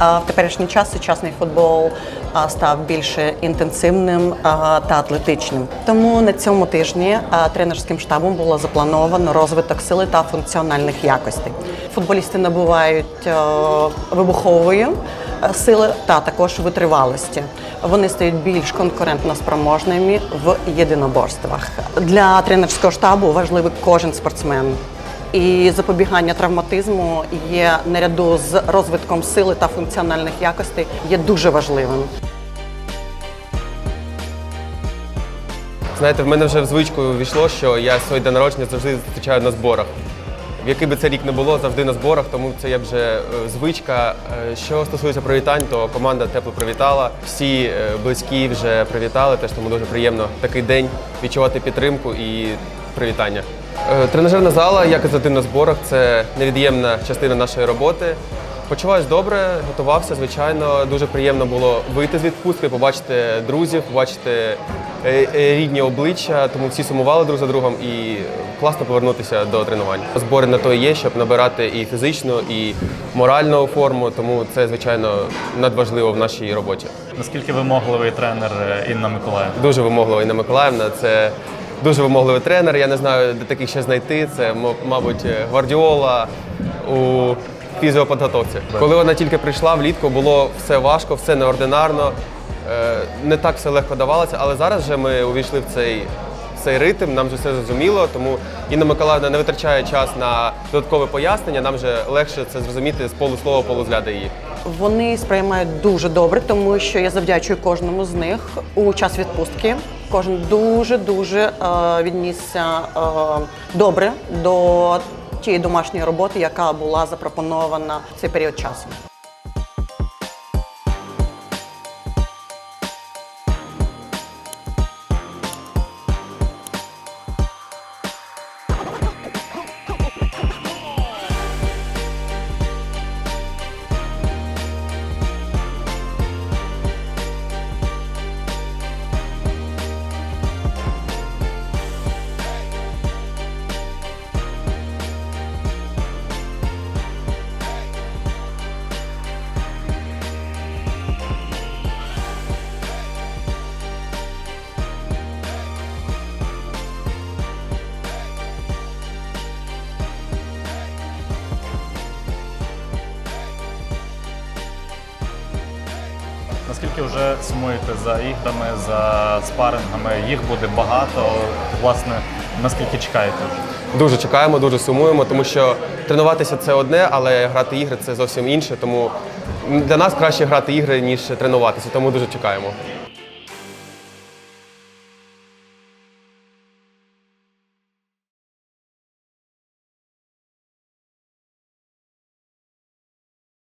В теперішній час сучасний футбол став більше інтенсивним та атлетичним. Тому на цьому тижні тренерським штабом було заплановано розвиток сили та функціональних якостей. Футболісти набувають вибухової сили та також витривалості. Вони стають більш конкурентно спроможними в єдиноборствах. Для тренерського штабу важливий кожен спортсмен. І запобігання травматизму є наряду з розвитком сили та функціональних якостей є дуже важливим. Знаєте, в мене вже в звичку ввійшло, що я свій день народження завжди зустрічаю на зборах. В який би це рік не було, завжди на зборах, тому це є вже е, звичка. Е, Що стосується привітань, то команда тепло привітала. Всі е, близькі вже привітали, теж тому дуже приємно такий день відчувати підтримку і привітання. Е, Тренажерна зала, як і завжди на зборах, це невід'ємна частина нашої роботи. Почуваюсь добре, готувався, звичайно. Дуже приємно було вийти з відпустки, побачити друзів, побачити е, е, рідні обличчя, тому всі сумували друг за другом і класно повернутися до тренувань. Збори на то є, щоб набирати і фізичну, і моральну форму, тому це, звичайно, надважливо в нашій роботі. Наскільки вимогливий тренер Інна Миколаївна? Дуже вимоглива Інна Миколаївна. Це дуже вимогливий тренер. Я не знаю, де таких ще знайти. Це, мабуть, Гвардіола у фізіоподготовці. Коли вона тільки прийшла влітку, було все важко, все неординарно. Е, Не так все легко давалося, але зараз вже ми увійшли в цей, в цей ритм, нам вже все зрозуміло, тому Інна Миколаївна не витрачає час на додаткове пояснення, нам вже легше це зрозуміти з полуслова, полузгляда її. Вони сприймають дуже добре, тому що я завдячую кожному з них у час відпустки. Кожен дуже дуже е, віднісся е, добре до тієї домашньої роботи, яка була запропонована в цей період часу. Наскільки вже сумуєте за іграми, за спарингами? Їх буде багато. Власне, наскільки чекаєте вже? Дуже чекаємо, дуже сумуємо, тому що тренуватися це одне, але грати ігри це зовсім інше. Тому для нас краще грати ігри, ніж тренуватися, тому дуже чекаємо.